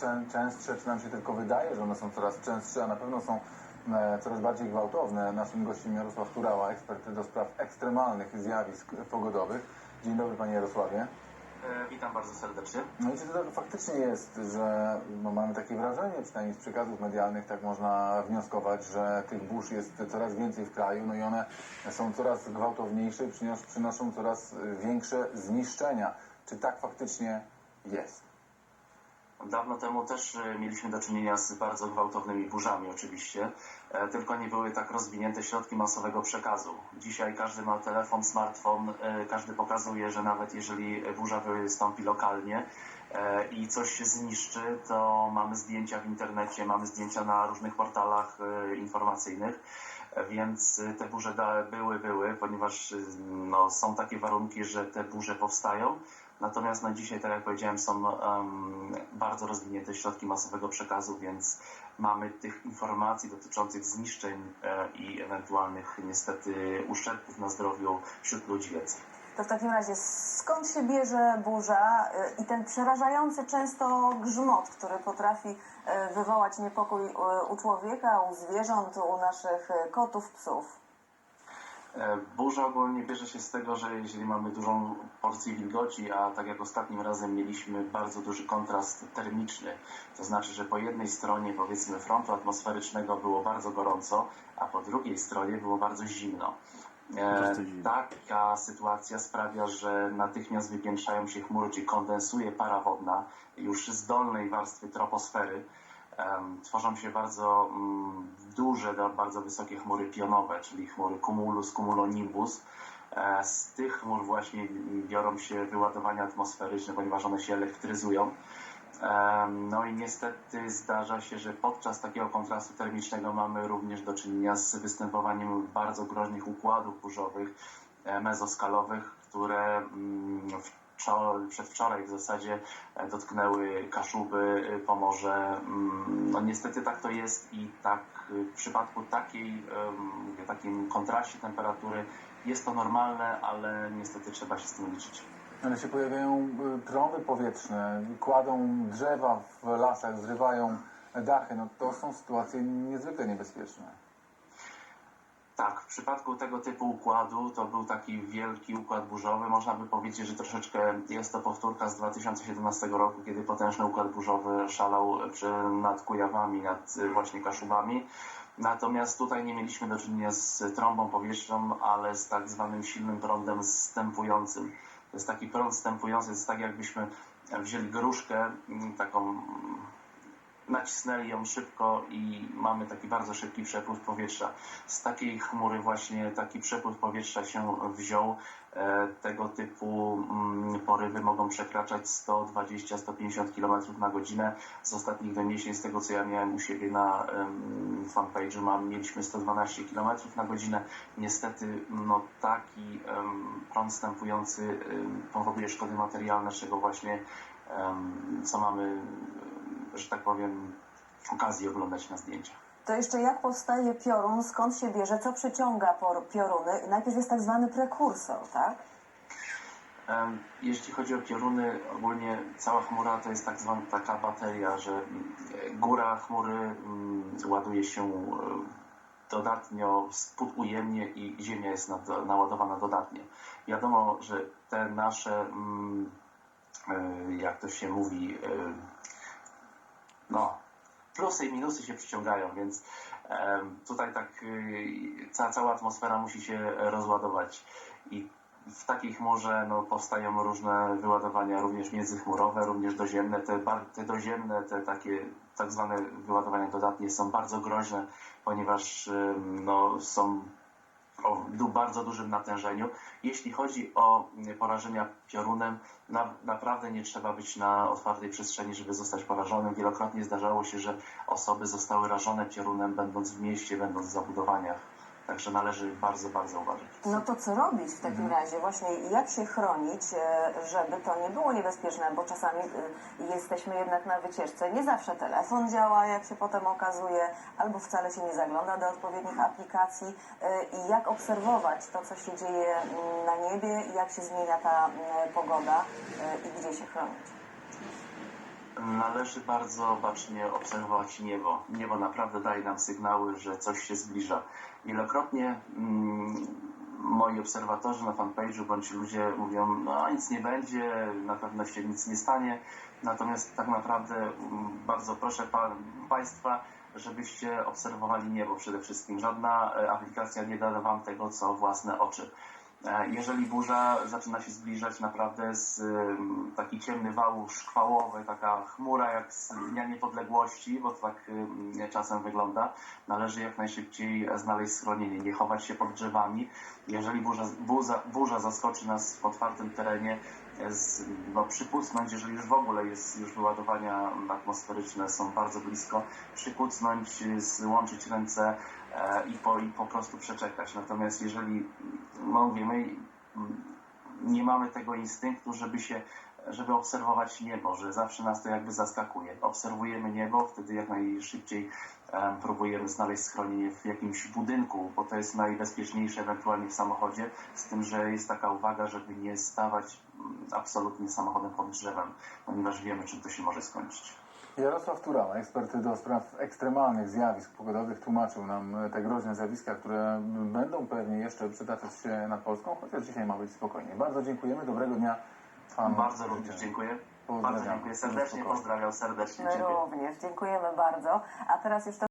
czę- częstsze, czy nam się tylko wydaje, że one są coraz częstsze, a na pewno są e, coraz bardziej gwałtowne. Naszym gościem Jarosław Turała, ekspert do spraw ekstremalnych zjawisk pogodowych. Dzień dobry Panie Jarosławie. E, Witam bardzo serdecznie. No i czy to tak faktycznie jest, że no, mamy takie wrażenie, przynajmniej z przekazów medialnych, tak można wnioskować, że tych burz jest coraz więcej w kraju, no i one są coraz gwałtowniejsze i przynoszą coraz większe zniszczenia. Czy tak faktycznie jest? Dawno temu też e, mieliśmy do czynienia z bardzo gwałtownymi burzami oczywiście, e, tylko nie były tak rozwinięte środki masowego przekazu. Dzisiaj każdy ma telefon, smartfon, e, każdy pokazuje, że nawet jeżeli burza wystąpi lokalnie e, i coś się zniszczy, to mamy zdjęcia w internecie, mamy zdjęcia na różnych portalach informacyjnych. Więc te burze były, były, ponieważ e, no, są takie warunki, że te burze powstają. Natomiast na dzisiaj, tak jak powiedziałem, są em, bardzo rozwinięte środki masowego przekazu, więc mamy tych informacji dotyczących zniszczeń e, i ewentualnych niestety uszczerbków na zdrowiu wśród ludzi więcej. To w takim razie skąd się bierze burza y, i ten przerażający często grzmot, który potrafi y, wywołać niepokój y, u człowieka, u zwierząt, u naszych kotów, psów? E, Burza ogólnie bierze się z tego, że jeżeli mamy dużą porcję wilgoci, a tak jak ostatnim razem mieliśmy bardzo duży kontrast termiczny, to znaczy, że po jednej stronie powiedzmy frontu atmosferycznego było bardzo gorąco, a po drugiej stronie było bardzo zimno. E, taka sytuacja sprawia, że natychmiast wypiętrzają się chmury, czyli kondensuje para wodna już z dolnej warstwy troposfery. Tworzą się bardzo mm, duże, bardzo wysokie chmury pionowe, czyli chmury cumulus, cumulonimbus. E, Z tych chmur właśnie biorą się wyładowania atmosferyczne, ponieważ one się elektryzują. No i niestety zdarza się, że podczas takiego kontrastu termicznego mamy również do czynienia z występowaniem bardzo groźnych układów burzowych, e, mezoskalowych, które mm, wczor- przedwczoraj w zasadzie e, dotknęły Kaszuby, y, Pomorze. Mm, No niestety tak to jest i tak y, w przypadku takiej, mówię, takim kontraście temperatury jest to normalne, ale niestety trzeba się z tym liczyć. Ale się pojawiają trąby powietrzne, kładą drzewa w lasach, zrywają dachy. No to są sytuacje niezwykle niebezpieczne. Tak, w przypadku tego typu układu to był taki wielki układ burzowy. Można by powiedzieć, że troszeczkę jest to powtórka z 2017 roku, kiedy potężny układ burzowy szalał nad Kujawami, nad y, właśnie Kaszubami. Natomiast tutaj nie mieliśmy do czynienia z trąbą powietrzną, ale z tak zwanym silnym prądem stępującym. To jest taki prąd stępujący, to jest tak jakbyśmy wzięli gruszkę, mm, taką nacisnęli ją szybko i mamy taki bardzo szybki przepływ powietrza. Z takiej chmury właśnie taki przepływ powietrza się wziął. E, Tego typu mm, porywy mogą przekraczać 120-150 km na godzinę. Z ostatnich doniesień, z tego co ja miałem u siebie na fanpage'u, mieliśmy 112 km na godzinę. Niestety no, taki prąd stępujący powoduje szkody materialne, czego właśnie co mamy że tak powiem, okazji oglądać na zdjęciach. To jeszcze jak powstaje piorun, skąd się bierze, co przyciąga por- pioruny? Najpierw jest tak zwany prekursor, tak? Em, Jeśli chodzi o pioruny, ogólnie cała chmura to jest tak zwana taka bateria, że mm, góra chmury mm, ładuje się e, dodatnio, spód ujemnie i ziemia jest nad, naładowana dodatnie. Wiadomo, że te nasze, mm, e, jak to się mówi, e, no, plusy i minusy się przyciągają, więc tutaj tak y, ca, cała atmosfera musi się rozładować i w takiej chmurze no, powstają różne wyładowania, również międzychmurowe, również doziemne. Te, te doziemne, te takie tak zwane wyładowania dodatnie są bardzo groźne, ponieważ no, są o bardzo dużym natężeniu. Jeśli chodzi o mm, porażenia piorunem, na, naprawdę nie trzeba być na otwartej przestrzeni, żeby zostać porażonym. Wielokrotnie zdarzało się, że osoby zostały rażone piorunem, będąc w mieście, będąc w zabudowaniach. Także należy bardzo, bardzo uważać. No to co robić w takim razie? Właśnie jak się chronić, e, żeby to nie było niebezpieczne, bo czasami e, jesteśmy jednak na wycieczce. Nie zawsze telefon działa, jak się potem okazuje, albo wcale się nie zagląda do odpowiednich aplikacji. E, I jak obserwować to, co się dzieje mm, na niebie i jak się zmienia ta mm, pogoda e, i gdzie się chronić? Należy bardzo bacznie obserwować niebo. Niebo naprawdę daje nam sygnały, że coś się zbliża. Wielokrotnie mm, moi obserwatorzy na fanpage'u bądź ludzie mówią, no nic nie będzie, na pewno się nic nie stanie. Natomiast tak naprawdę mm, bardzo proszę pa, Państwa, żebyście obserwowali niebo przede wszystkim. Żadna e, aplikacja nie da Wam tego, co własne oczy. E, Jeżeli burza zaczyna się zbliżać naprawdę z taki ciemny wał szkwałowy, taka chmura jak z Dnia Niepodległości, bo to tak czasem wygląda, należy jak najszybciej znaleźć schronienie, nie chować się pod drzewami. Jeżeli burza, burza, burza zaskoczy nas w otwartym terenie, e, z, no, przykucnąć, jeżeli już w ogóle jest, już wyładowania atmosferyczne są bardzo blisko, przykucnąć, złączyć ręce e, i po, i po prostu przeczekać. Natomiast jeżeli, mówię, my mm, nie mamy tego instynktu, żeby się, żeby obserwować niebo, że zawsze nas to jakby zaskakuje. Obserwujemy niebo, wtedy jak najszybciej em, próbujemy znaleźć schronienie w jakimś budynku, bo to jest najbezpieczniejsze ewentualnie w samochodzie, z tym, że jest taka uwaga, żeby nie stawać absolutnie samochodem pod drzewem, ponieważ wiemy, czym to się może skończyć. Jarosław Turała, ekspert do spraw ekstremalnych zjawisk pogodowych, tłumaczył nam te groźne zjawiska, które będą pewnie jeszcze przytaczać się nad Polską, chociaż dzisiaj ma być spokojnie. Bardzo dziękujemy, dobrego dnia. Panu Bardzo również dziękuję. Pozdrawiam. Bardzo dziękuję serdecznie, pozdrawiam serdecznie. My również. Dziękujemy bardzo. A teraz już to